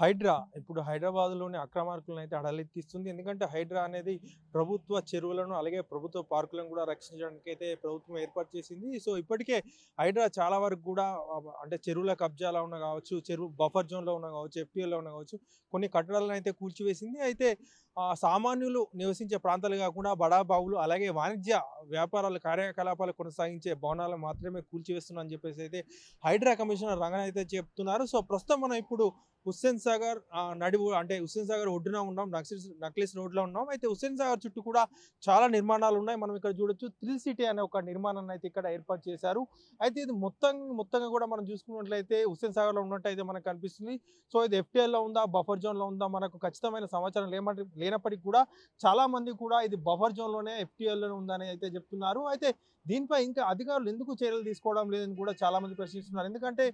హైడ్రా. ఇప్పుడు హైదరాబాద్లోని అక్రమార్కులను అయితే అడలెత్తిస్తుంది. ఎందుకంటే హైడ్రా అనేది ప్రభుత్వ చెరువులను అలాగే ప్రభుత్వ పార్కులను కూడా రక్షించడానికి అయితే ప్రభుత్వం ఏర్పాటు చేసింది. సో ఇప్పటికే హైడ్రా చాలా వరకు కూడా అంటే చెరువుల కబ్జాలో ఉన్న కావచ్చు చెరువు బఫర్ జోన్లో ఉన్న కావచ్చు ఎఫ్టీఎల్లో ఉన్న కావచ్చు కొన్ని కట్టడాలను అయితే కూల్చివేసింది. అయితే సామాన్యులు నివసించే ప్రాంతాలు కాకుండా బడా బావులు అలాగే వాణిజ్య వ్యాపారాలు కార్యకలాపాలు కొనసాగించే భవనాలు మాత్రమే కూల్చివేస్తున్నారని చెప్పేసి అయితే హైడ్రా కమిషనర్ రంగన అయితే చెప్తున్నారు. సో ప్రస్తుతం మనం ఇప్పుడు హుస్సేన్ సాగర్ ఆ, నడివు అంటే హుస్సేన్ సాగర్ ఒడ్డున ఉన్నాం నక్సలిస్ నక్లెస్ రోడ్లో ఉన్నాం. అయితే హుస్సేన్ సాగర్ చుట్టూ కూడా చాలా నిర్మాణాలు ఉన్నాయి. మనం ఇక్కడ చూడొచ్చు. థ్రిల్ సిటీ అనే ఒక నిర్మాణాన్ని అయితే ఇక్కడ ఏర్పాటు చేశారు. అయితే ఇది మొత్తం మొత్తంగా కూడా మనం చూసుకున్నట్లయితే హుస్సేన్ సాగర్లో ఉన్నట్టు అయితే మనకు కనిపిస్తుంది. సో ఇది ఎఫ్టీఎల్లో ఉందా బఫర్ జోన్లో ఉందా మనకు ఖచ్చితమైన సమాచారం లేమటి లేనప్పటికీ కూడా చాలా మంది కూడా ఇది బఫర్ జోన్లోనే ఎఫ్టీఎల్లోనే ఉందని అయితే చెప్తున్నారు. అయితే దీనిపై ఇంకా అధికారులు ఎందుకు చర్యలు తీసుకోవడం లేదని కూడా చాలామంది ప్రశ్నిస్తున్నారు. ఎందుకంటే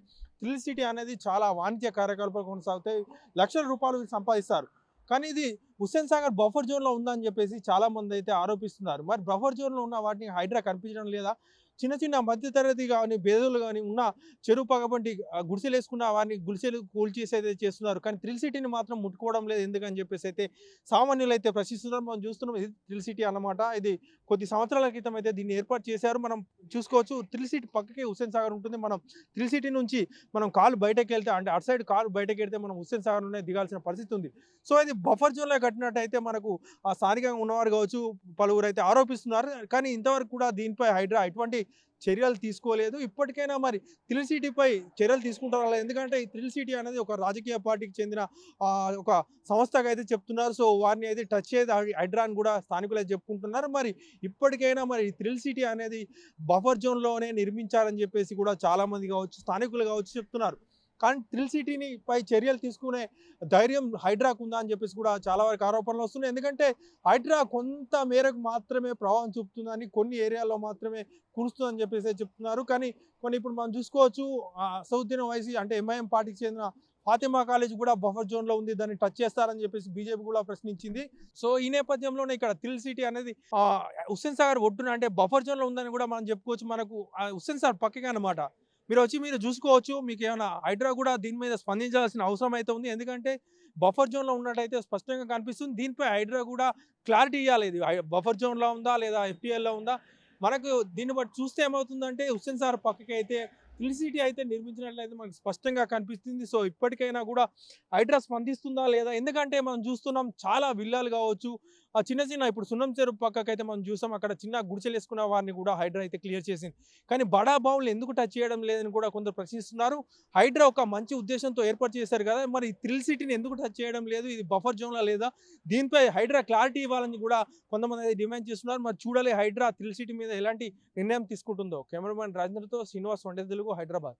థ్రిల్ సిటీ అనేది చాలా వాణిజ్య కార్యకలాపాలు కొనసాగుతాయి. లక్షల రూపాయలు సంపాదిస్తారు. కానీ ఇది హుస్సేన్ సాగర్ బఫర్ జోన్లో ఉందని చెప్పేసి చాలా మంది అయితే ఆరోపిస్తున్నారు. మరి బఫర్ జోన్లో ఉన్న వాటిని హైడ్రా కనిపించడం లేదా? చిన్న చిన్న మధ్యతరగతి కానీ బేదలు కానీ ఉన్న చెరువు పగబంటి గుడిసెలు వేసుకున్న వారిని గుడిసెలు కూల్చేసి అయితే చేస్తున్నారు. కానీ త్రిల్ సిటీని మాత్రం ముట్టుకోవడం లేదు. ఎందుకని చెప్పేసి అయితే సామాన్యులు అయితే ప్రశ్నిస్తున్నారు. మనం చూస్తున్నాం ఇది థ్రిల్ సిటీ అన్నమాట. ఇది కొద్ది సంవత్సరాల క్రితం అయితే దీన్ని ఏర్పాటు చేశారు. మనం చూసుకోవచ్చు త్రిల్ సిటీ పక్కకే హుస్సేన్ సాగర్ ఉంటుంది. మనం త్రిల్ సిటీ నుంచి మనం కాలు బయటకు వెళ్తే అంటే అటు సైడ్ కాలు బయటకు వెళ్తే మనం హుస్సేన్ సాగర్లోనే దిగాల్సిన పరిస్థితి ఉంది. సో ఇది బఫర్ జోన్లో కట్టినట్టయితే మనకు ఆ స్థానికంగా ఉన్నవారు కావచ్చు పలువురు అయితే ఆరోపిస్తున్నారు. కానీ ఇంతవరకు కూడా దీనిపై హైడ్రా ఎటువంటి చర్యలు తీసుకోలేదు. ఇప్పటికైనా మరి థ్రిల్ సిటీపై చర్యలు తీసుకుంటారా ఎందుకంటే ఈ థ్రిల్ సిటీ అనేది ఒక రాజకీయ పార్టీకి చెందిన ఒక సంస్థగా అయితే చెప్తున్నారు. సో వారిని అయితే టచ్ చేయదు హైడ్రాన్ కూడా స్థానికులు చెప్పుకుంటున్నారు. మరి ఇప్పటికైనా మరి ఈ థ్రిల్ సిటీ అనేది బఫర్ జోన్లోనే నిర్మించాలని చెప్పేసి కూడా చాలా మంది కావచ్చు స్థానికులు కావచ్చు చెప్తున్నారు. కానీ థ్రిల్ సిటీని పై చర్యలు తీసుకునే ధైర్యం హైడ్రాకు ఉందా అని చెప్పేసి కూడా చాలా వరకు ఆరోపణలు వస్తున్నాయి. ఎందుకంటే హైడ్రా కొంత మేరకు మాత్రమే ప్రభావం చూపుతుందని కొన్ని ఏరియాలో మాత్రమే కురుస్తుందని చెప్పేసి చెప్తున్నారు. కానీ కొన్ని ఇప్పుడు మనం చూసుకోవచ్చు అసౌద్దీన్ వైసీ అంటే ఎంఐఎం పార్టీకి చెందిన ఫాతిమా కాలేజ్ కూడా బఫర్ జోన్లో ఉంది. దాన్ని టచ్ చేస్తారని చెప్పేసి బీజేపీ కూడా ప్రశ్నించింది. సో ఈ నేపథ్యంలోనే ఇక్కడ థ్రిల్ సిటీ అనేది హుస్సేన్ సాగర్ ఒడ్డున అంటే బఫర్ జోన్లో ఉందని కూడా మనం చెప్పుకోవచ్చు. మనకు హుస్సేన్ సాగర్ పక్కగా అనమాట మీరు వచ్చి మీరు చూసుకోవచ్చు మీకు ఏమైనా హైడ్రా కూడా దీని మీద స్పందించాల్సిన అవసరం అయితే ఉంది. ఎందుకంటే బఫర్ జోన్లో ఉన్నట్టయితే స్పష్టంగా కనిపిస్తుంది. దీనిపై హైడ్రా కూడా క్లారిటీ ఇవ్వాలి ఇది బఫర్ జోన్లో ఉందా లేదా ఎఫ్టీఎల్లో ఉందా? మనకు దీన్ని బట్టి చూస్తే ఏమవుతుందంటే హుస్సేన్ సార్ పక్కకి అయితే థ్రిల్ సిటీ అయితే నిర్మించినట్లయితే మనకు స్పష్టంగా కనిపిస్తుంది. సో ఇప్పటికైనా కూడా హైడ్రా స్పందిస్తుందా లేదా? ఎందుకంటే మనం చూస్తున్నాం చాలా విల్లాలు కావచ్చు. ఆ చిన్న చిన్న ఇప్పుడు సున్నం చెరువు పక్కకైతే మనం చూసాం. అక్కడ చిన్న గుడిసెలు వేసుకున్న వారిని కూడా హైడ్రా అయితే క్లియర్ చేసింది. కానీ బడా బావులు ఎందుకు టచ్ చేయడం లేదని కూడా కొందరు ప్రశ్నిస్తున్నారు. హైడ్రా ఒక మంచి ఉద్దేశంతో ఏర్పాటు చేశారు కదా. మరి థ్రిల్ సిటీని ఎందుకు టచ్ చేయడం లేదు? ఇది బఫర్ జోన్లో లేదా? దీనిపై హైడ్రా క్లారిటీ ఇవ్వాలని కూడా కొంతమంది అయితే డిమాండ్ చేస్తున్నారు. మరి చూడాలి హైడ్రా థ్రిల్ సిటీ మీద ఎలాంటి నిర్ణయం తీసుకుంటుందో. కెమెరామ్యాన్ రాజేంద్రతో శ్రీనివాస్ వండేదలు. తెలుగు హైదరాబాద్